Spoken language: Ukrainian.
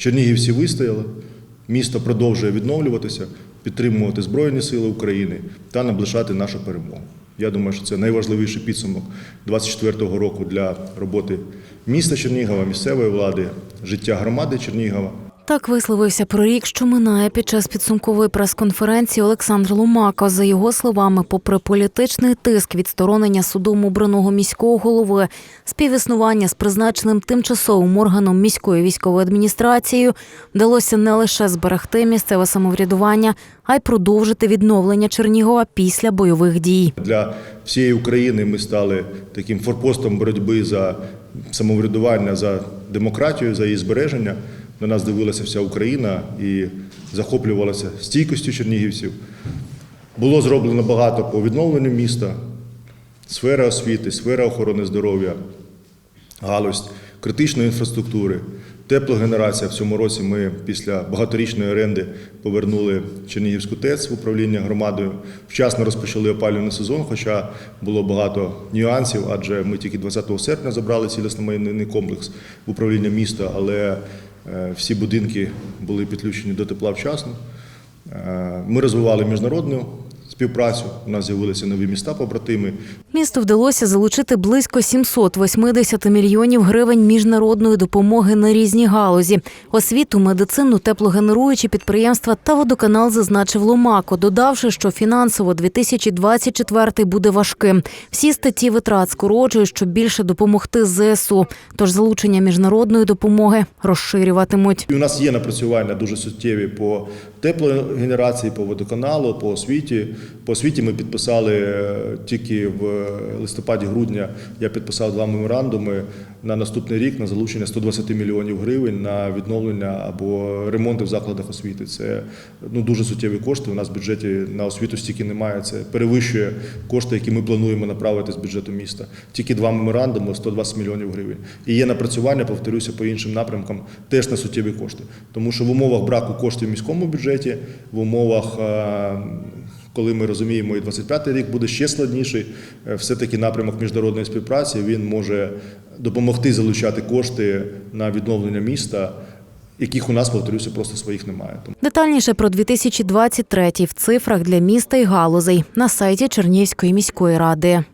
Чернігівці вистояли, місто продовжує відновлюватися, підтримувати Збройні Сили України та наближати нашу перемогу. Я думаю, що це найважливіший підсумок 24-го року для роботи міста Чернігова, місцевої влади, життя громади Чернігова. Так висловився про рік, що минає під час підсумкової прес-конференції Олександр Ломако. За його словами, попри політичний тиск, відсторонення судом обраного міського голови, співіснування з призначеним тимчасовим органом міської військової адміністрацією, вдалося не лише зберегти місцеве самоврядування, а й продовжити відновлення Чернігова після бойових дій. Для всієї України ми стали таким форпостом боротьби за самоврядування, за демократію, за її збереження. На нас дивилася вся Україна і захоплювалася стійкістю чернігівців. Було зроблено багато по відновленню міста, сфера освіти, сфера охорони здоров'я, галузь критичної інфраструктури, теплогенерація. В цьому році ми після багаторічної оренди повернули Чернігівську ТЕЦ в управління громадою. Вчасно розпочали опалювальний сезон, хоча було багато нюансів, адже ми тільки 20 серпня забрали цілесно комплекс в управління міста, але всі будинки були підключені до тепла вчасно. Е, Ми розвивали міжнародну співпрацю. У нас з'явилися нові міста побратими. Місту вдалося залучити близько 780 мільйонів гривень міжнародної допомоги на різні галузі: освіту, медицину, теплогенеруючі підприємства та водоканал зазначив Ломако, додавши, що фінансово 2024 буде важким. Всі статті витрат скорочують, щоб більше допомогти ЗСУ. Тож залучення міжнародної допомоги розширюватимуть. І у нас є напрацювання дуже суттєві по теплогенерації, по водоканалу, по освіті. По освіті ми підписали е, тільки в листопаді-грудня. Я підписав два меморандуми на наступний рік на залучення 120 мільйонів гривень на відновлення або ремонти в закладах освіти. Це ну дуже суттєві кошти. У нас в бюджеті на освіту стільки немає. Це перевищує кошти, які ми плануємо направити з бюджету міста. Тільки два меморандуми 120 мільйонів гривень. І є напрацювання, повторюся, по іншим напрямкам теж на суттєві кошти. Тому що в умовах браку коштів в міському бюджеті, в умовах. Коли ми розуміємо, і 25-й рік буде ще складніший, е, все-таки напрямок міжнародної співпраці він може допомогти залучати кошти на відновлення міста, яких у нас, повторюся, просто своїх немає. Детальніше про 2023 в цифрах для міста і галузей на сайті Чернігівської міської ради.